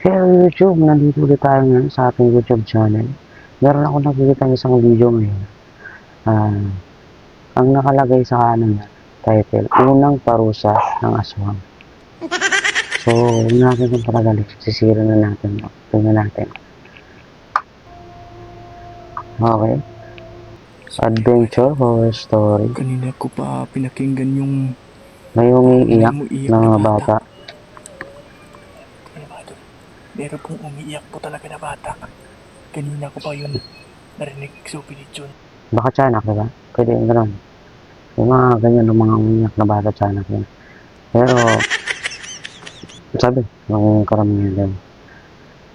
Kaya YouTube, nandito ulit tayo ngayon sa ating YouTube channel. Meron ako nakikita ng isang video ngayon. Ah, ang nakalagay sa kanan niya, title, Unang Parusa ng Aswang. So, huwag natin kung patagalin. Sisira na natin. Tingnan natin. Okay. Adventure horror story. Kanina ko pa pinakinggan yung May umiiyak na na mga bata. Meron pong umiiyak po talaga na bata. Kanina ko pa yun narinig sa pinitsyon. Baka tiyanak, di ba? Pwede yung ganun. Yung mga ganyan, yung mga umiyak na bata tiyanak yun. Pero, sabi, yung karamihan din.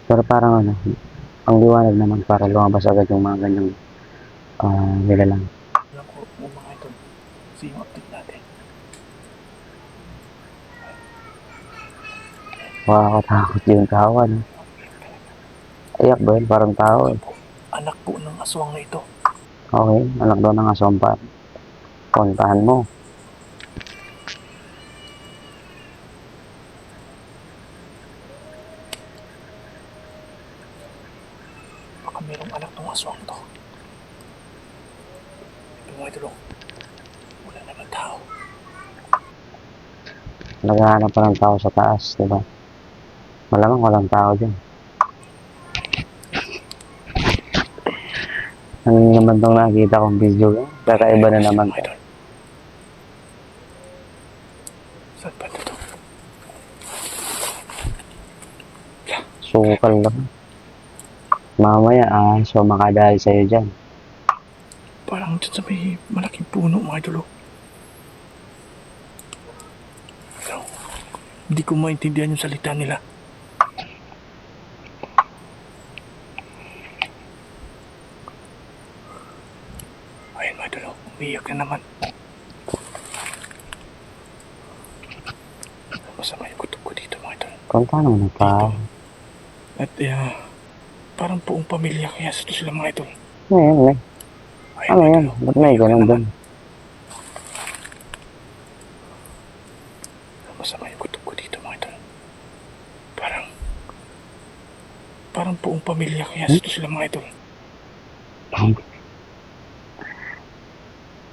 Pero parang ano, ang liwanag naman para lumabas agad yung mga ganyang uh, nilalang. Alam ko mga ito. Kasi Makakatakot yung no? Ayak ba yun? Parang tao eh. Anak po ng aswang na ito. Okay, anak daw ng asompa. Kontahan mo. Baka merong anak ng aswang to. Mga ito Wala naman tao. Naghahanap pa ng tao sa taas, di ba? Malamang walang tao dyan. Ano naman tong nakita kong video? Kakaiba na naman Mga to. idol. Saan ba ito? Sukal lang. Mamaya ah, so makadahil sa'yo dyan. Parang dyan sa may malaking puno mga idol. Pero, hindi ko maintindihan yung salita nila. Mga oh. umiyak na naman. Masama yung kutob ko dito mga idol. Kontahan mo na tao. At uh, parang buong pamilya kaya sa sila mga idol. Ano may? Ayun, Ano yan? idol, oh. Ba't may ganun naman. doon? Masama yung kutob ko dito mga idol. Parang, parang buong pamilya kaya sa sila mga idol.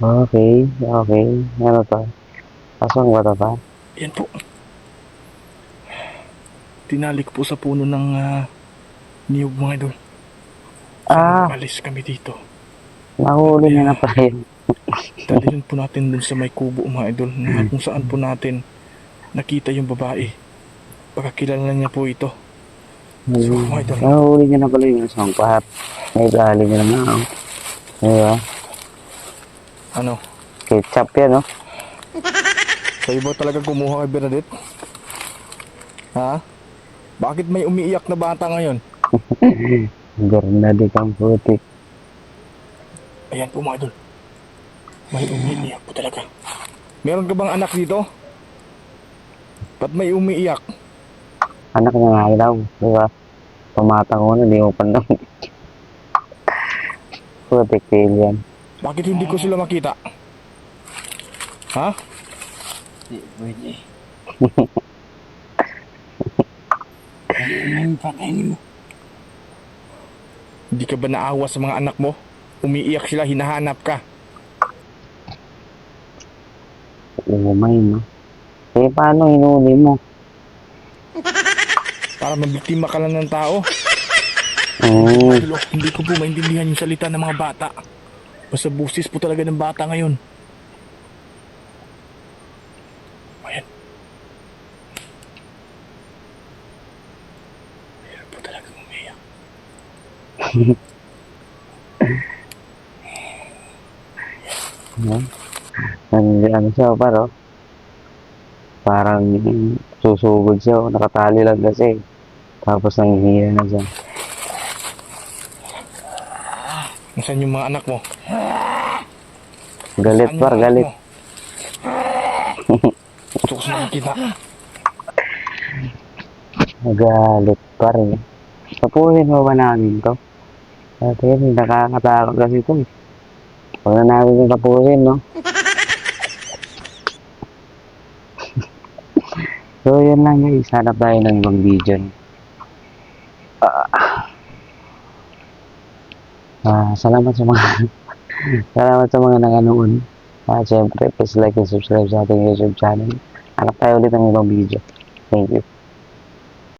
Okay, okay. Ano to? Aswang ba to pa? Yan po. Tinalik po sa puno ng uh, niyog mga idol. Ah, Alis kami dito. nahuli niya na tayo. Dalhin po natin dun sa may kubo mga idol na kung saan po natin nakita yung babae. Baka kilala niya po ito. So, mga idol. Nahuli niya na pala yung aswang pa. May gali niya na nga. oh. Diba? Ano? Ketchup yan, no? Kayo ba talaga kumuha kay Bernadette? Ha? Bakit may umiiyak na bata ngayon? Bernadette ang putik. Ayan po mga idol. May umiiyak po talaga. Meron ka bang anak dito? Ba't may umiiyak? Anak niya nga daw, di ba? Tumatang ko na, di mo pa na. Putik tail yan. Bakit hindi ko sila makita? Ha? Di pwede. Ano patayin mo? Hindi ka ba naawa sa mga anak mo? Umiiyak sila, hinahanap ka. Umay, no? Eh, paano hinuli mo? Para mabiktima ka lang ng tao. Oh, hindi ko po maintindihan yung salita ng mga bata. Basta busis po talaga ng bata ngayon. Ayan. Meron po talaga umiiyak. No? Nang, ano siya, paro? Parang susugod siya, oh. nakatali lang kasi. Tapos nanghihina na siya. Nasaan yung mga anak mo? Galit Saan par, galit. Gusto ko siya nakikita. Galit par eh. Tapusin mo ba namin to? Dati yun, nakakatakot kasi ito eh. Huwag na namin yung tapusin, no? so, yun lang guys. Hanap tayo ng ibang video. Ah, salamat sa mga salamat sa mga nakanood. At syempre, please like and subscribe sa ating YouTube channel. Hanap tayo ulit ng ibang video. Thank you.